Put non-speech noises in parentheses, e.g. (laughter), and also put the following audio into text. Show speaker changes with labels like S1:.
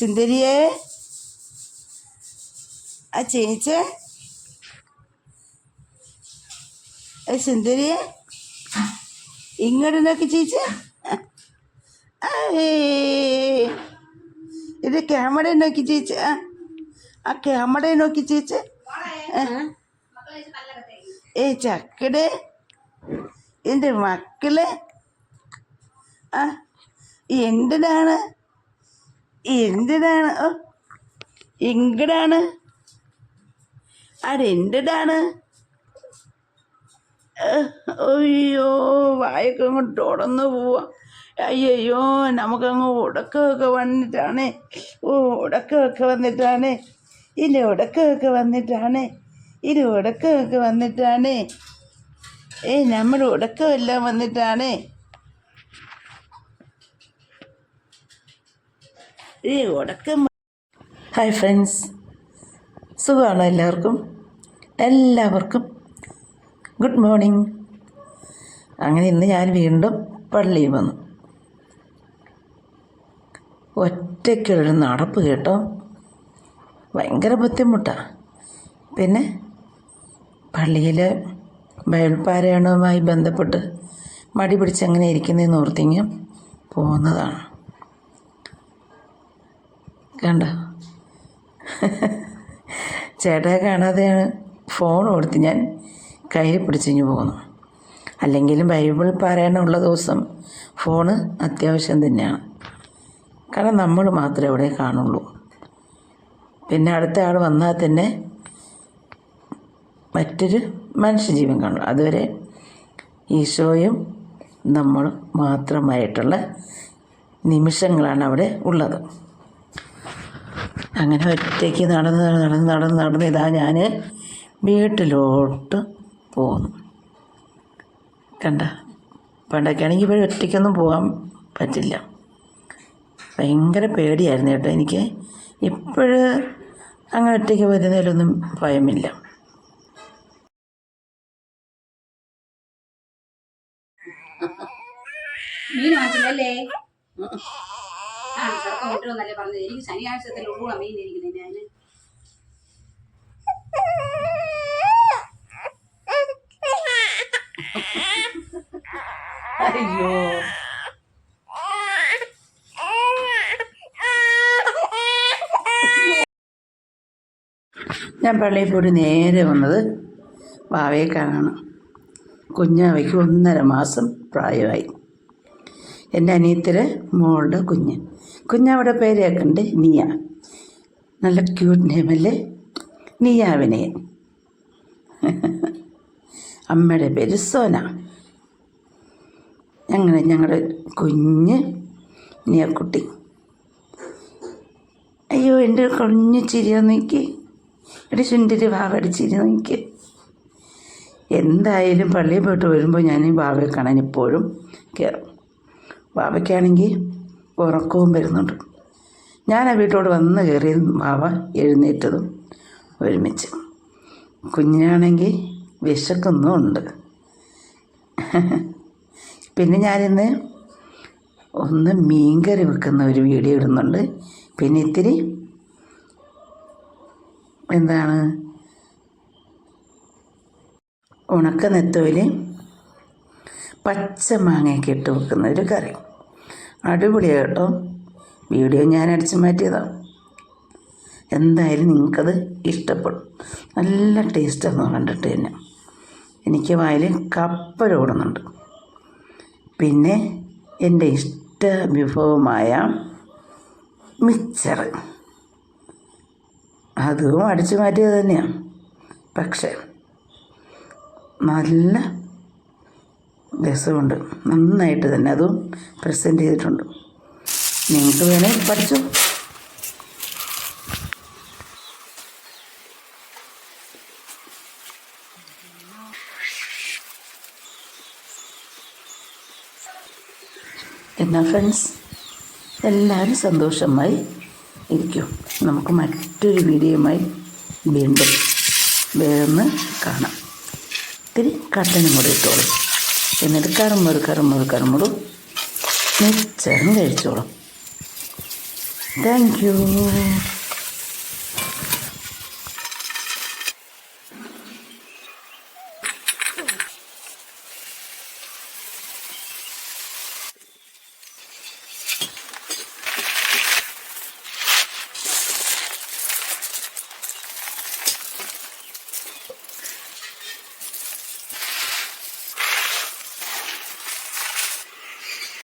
S1: സുന്ദരിയെ ആ ചേച്ചി സുന്ദരിയെ ഇങ്ങോട്ട് നോക്കി ചേച്ചി. ഇത് ക്യാമറ നോക്കി ചേച്ചി ആ ക്യാമറ നോക്കി ചേച്ചി. ഏ ചക്കടെ എന്റെ മക്കൾ ആ എന്തിനാണ് എന്തിനാണ് ഓ ഇങ്ങടാണ് അതെന്തിനാണ് അയ്യോ വായൊക്കെ അങ്ങോട്ട് തുടർന്ന് പോവാ. അയ്യോ നമുക്കങ്ങ് ഉടക്കമൊക്കെ വന്നിട്ടാണ്. ഓ ഉടക്കമൊക്കെ വന്നിട്ടാണ്. ഇല്ല ഉടക്കമൊക്കെ വന്നിട്ടാണ്. ഇത് ഉടക്കമൊക്കെ വന്നിട്ടാണ്. ഏ നമ്മുടെ ഉടക്കമെല്ലാം വന്നിട്ടാണ്. ഈ ഉടക്കം ഹായ് ഫ്രണ്ട്സ് സുഖമാണോ എല്ലാവർക്കും? എല്ലാവർക്കും ഗുഡ് മോർണിംഗ് അങ്ങനെ ഇന്ന് ഞാൻ വീണ്ടും പള്ളിയിൽ വന്നു. ഒറ്റയ്ക്കുള്ളൊരു നടപ്പ് കേട്ടോ. ഭയങ്കര ബുദ്ധിമുട്ടാണ് പിന്നെ പള്ളിയിൽ ബൈബിൾ ബന്ധപ്പെട്ട് മടി പിടിച്ചങ്ങനെ ഇരിക്കുന്നതെന്ന് ഓർത്തിങ്ങ് പോകുന്നതാണ് കണ്ടോ? ചേട്ടാ കാണാതെയാണ് ഫോൺ കൊടുത്ത് ഞാൻ കയ്യിൽ പിടിച്ചിഞ്ഞു പോകുന്നു അല്ലെങ്കിലും ബൈബിൾ പാരായണമുള്ള ദിവസം ഫോണ് അത്യാവശ്യം തന്നെയാണ്. കാരണം നമ്മൾ മാത്രമേ ഇവിടെ കാണുള്ളൂ. പിന്നെ അടുത്ത ആൾ വന്നാൽ തന്നെ മറ്റൊരു മനുഷ്യജീവൻ കാണും. അതുവരെ ഈശോയും നമ്മൾ മാത്രമായിട്ടുള്ള നിമിഷങ്ങളാണ് അവിടെ ഉള്ളത്. അങ്ങനെ ഒറ്റയ്ക്ക് നടന്ന് നടന്ന് നടന്ന് നടന്ന് ഇതാ ഞാൻ വീട്ടിലോട്ട് പോകുന്നു കണ്ട? പണ്ടൊക്കെയാണെങ്കിൽ ഇപ്പോൾ ഒറ്റയ്ക്കൊന്നും പോകാൻ പറ്റില്ല. ഭയങ്കര പേടിയായിരുന്നു കേട്ടോ. എനിക്ക് ഇപ്പോഴ് അങ്ങനെ ഒറ്റയ്ക്ക് വരുന്നതിലൊന്നും ഭയമില്ല.
S2: മീൻ ചെറുപ്പം കിട്ടുമെന്നല്ലേ പറഞ്ഞത്? എനിക്ക് ശനിയാഴ്ചത്തിൽ ഉള്ള മീൻ ഇരിക്കുന്നത് ഞാൻ
S1: അയ്യോ. ഞാൻ പള്ളിയിൽ പോയിട്ട് നേരെ വന്നത് വാവയെ കാണണം കുഞ്ഞാവയ്ക്ക് ഒന്നര മാസം പ്രായമായി. എന്റെ അനിയത്തിലെ മോളുടെ കുഞ്ഞ് കുഞ്ഞവിടെ പേര് കേൾക്കണ്ടേ നിയ. നല്ല ക്യൂട്ട് നെയിമല്ലേ നിയാവിനയൻ (laughs) അമ്മയുടെ പേര് സോന. അങ്ങനെ ഞങ്ങളുടെ കുഞ്ഞ് നിയക്കുട്ടി. അയ്യോ എന്റെ കുഞ്ഞ് ചിരിയ നോക്കി. എടി ചുണ്ടിരി വാവയുടെ ചിരി നോക്കി. എന്തായാലും പള്ളിയിൽ പോയിട്ട് വരുമ്പോൾ ഞാൻ ഈ വാവയെ കാണാൻ ഇപ്പോഴും കയറും വാവയ്ക്കാണെങ്കിൽ ഉറക്കവും വരുന്നുണ്ട്. ഞാൻ ആ വീട്ടോട് വന്ന് കയറിയതും വാവ എഴുന്നേറ്റതും ഒരുമിച്ച്. കുഞ്ഞിനാണെങ്കിൽ വിശക്കുന്നുമുണ്ട്. പിന്നെ ഞാനിന്ന് ഒന്ന് മീൻകറി വെക്കുന്ന ഒരു വീഡിയോ ഇടുന്നുണ്ട്. പിന്നെ ഇത്തിരി എന്താണ്? ഉണക്ക നെത്തോയിൽ പച്ച മാങ്ങയൊക്കെ ഇട്ട് വെക്കുന്ന ഒരു കറി. അടിപൊളിയാണ് കേട്ടോ. വീഡിയോ ഞാൻ അടിച്ചു മാറ്റിയതാണ് എന്തായാലും നിങ്ങൾക്കത് ഇഷ്ടപ്പെടും. നല്ല ടേസ്റ്റാന്ന് കണ്ടിട്ട് തന്നെ. എനിക്ക് വായിൽ കപ്പലോടുന്നുണ്ട് പിന്നെ എന്റെ ഇഷ്ട വിഭവമായ മിക്സർ അതും അടിച്ചു മാറ്റിയത് തന്നെയാണ് പക്ഷേ നല്ല രസമുണ്ട്. നന്നായിട്ട് തന്നെ അതും പ്രസന്റ് ചെയ്തിട്ടുണ്ട്. നിങ്ങൾക്ക് വേണേൽ പഠിച്ചു? എന്നാൽ ഫ്രണ്ട്സ് എല്ലാവരും സന്തോഷമായി ഇരിക്കും. നമുക്ക് മറ്റൊരു വീഡിയോയുമായി വീണ്ടും വേഗം കാണാം. ഇത്തിരി കട്ടനും കൂടി ഇട്ടോളും. എന്നിട്ട് കറുമുറ് കറുമുറ് കറുമുറും മിച്ചറും കഴിച്ചോളും താങ്ക് യു